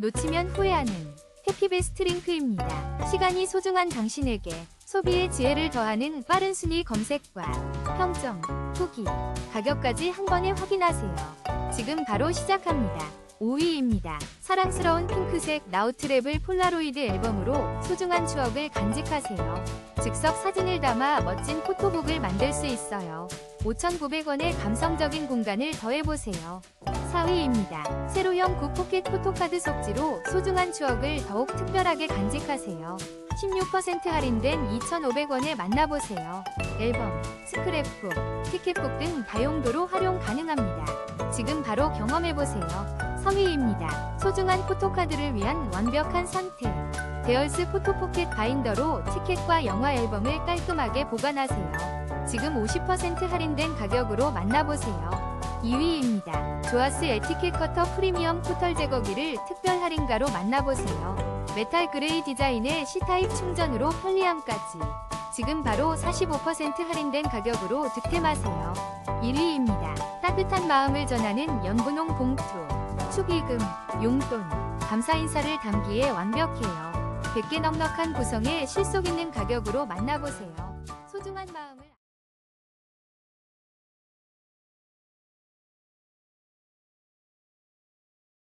놓치면 후회하는 해피베스트 링크입니다. 시간이 소중한 당신에게 소비의 지혜를 더하는 빠른 순위 검색과 평점, 후기, 가격까지 한 번에 확인하세요. 지금 바로 시작합니다. 5위입니다. 사랑스러운 핑크색 나우트랩을 폴라로이드 앨범으로 소중한 추억을 간직하세요. 즉석 사진을 담아 멋진 포토북을 만들 수 있어요. 5,900원의 감성적인 공간을 더해보세요. 4위입니다. 세로형 구 포켓 포토카드 속지로 소중한 추억을 더욱 특별하게 간직하세요. 16% 할인된 2,500원에 만나보세요. 앨범, 스크랩북, 티켓북 등 다용도로 활용 가능합니다. 지금 바로 경험해보세요. 3위입니다. 소중한 포토카드를 위한 완벽한 선택. 데얼스 포토포켓 바인더로 티켓과 영화 앨범을 깔끔하게 보관하세요. 지금 50% 할인된 가격으로 만나보세요. 2위입니다. 조아스 에티켓 커터 프리미엄 포털 제거기를 특별 할인가로 만나보세요. 메탈 그레이 디자인의 C타입 충전으로 편리함까지. 지금 바로 45% 할인된 가격으로 득템하세요. 1위입니다. 따뜻한 마음을 전하는 연분홍 봉투. 축의금, 용돈, 감사 인사를 담기에 완벽해요. 100개 넉넉한 구성에 실속 있는 가격으로 만나보세요. 소중한 마음을